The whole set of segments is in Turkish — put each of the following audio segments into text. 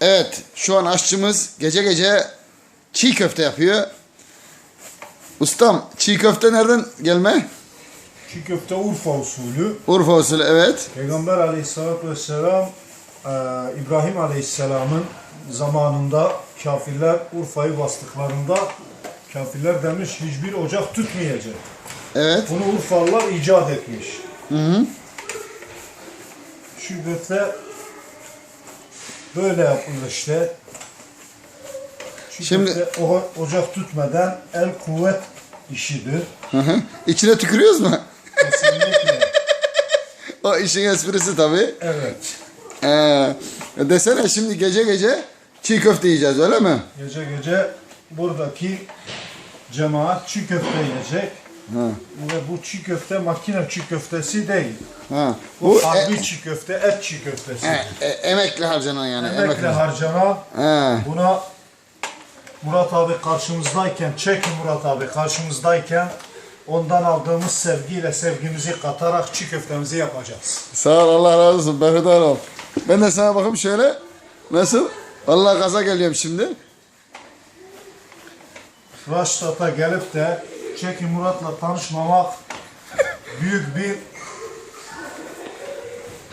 Evet şu an aşçımız gece gece çiğ köfte yapıyor. Ustam çiğ köfte nereden gelme? Çiğ köfte Urfa usulü. Urfa usulü evet. Peygamber aleyhissalatü vesselam e, İbrahim aleyhisselamın zamanında kafirler Urfa'yı bastıklarında kafirler demiş hiçbir ocak tutmayacak. Evet. Bunu Urfalılar icat etmiş. Hı hı. Çiğ köfte böyle yapılır işte. Çiğ Şimdi- o, ocak tutmadan el kuvvet işidir. Hı hı. İçine tükürüyoruz mu? Kesinlikle. O işin esprisi tabii. evet. Ee, desene şimdi gece gece çiğ köfte yiyeceğiz öyle mi? Gece gece buradaki cemaat çiğ köfte yiyecek. Ha. Ve bu çiğ köfte makine çiğ köftesi değil. Ha. Bu, Bu e- harbi çiğ köfte, et çiğ köftesi. e- e- emekli harcanan yani. Emekle harcanan He. buna Murat abi karşımızdayken, çekin Murat abi karşımızdayken ondan aldığımız sevgiyle sevgimizi katarak çiğ köftemizi yapacağız. Sağ ol Allah razı olsun Berhudar ol. Ben de sana bakayım şöyle. Nasıl? Vallahi gaza geliyorum şimdi. Raştat'a gelip de Çekin Murat'la tanışmamak büyük bir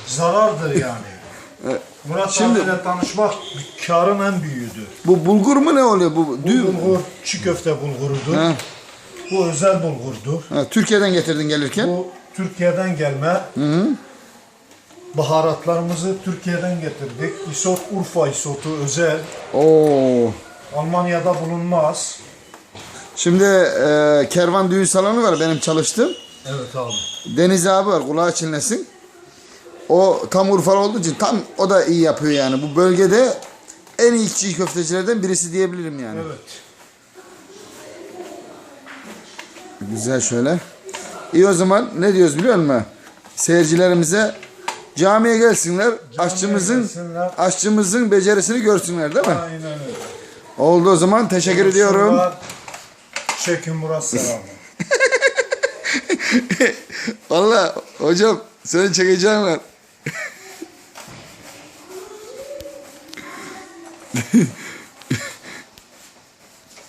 zarardır yani. Murat Şimdi- abiyle tanışmak karın en büyüğüdür. Bu bulgur mu ne oluyor bu? Bu bulgur çiğ köfte bulgurudur. Ha. Bu özel bulgurdur. Ha, Türkiye'den getirdin gelirken. Bu Türkiye'den gelme. Baharatlarımızı Türkiye'den getirdik. Isot Urfa isotu özel. Oo. Almanya'da bulunmaz. Şimdi e, kervan düğün salonu var benim çalıştığım. Evet abi. Deniz abi var kulağı çinlesin. O tam Urfalı olduğu için tam o da iyi yapıyor yani. Bu bölgede en iyi çiğ köftecilerden birisi diyebilirim yani. Evet. Güzel şöyle. İyi o zaman ne diyoruz biliyor musun? Seyircilerimize camiye gelsinler. aşçımızın gelsinler. aşçımızın becerisini görsünler değil mi? Aynen öyle. Oldu o zaman. Teşekkür ediyorum. Çekin Murat selamı. Valla hocam seni çekeceğim var.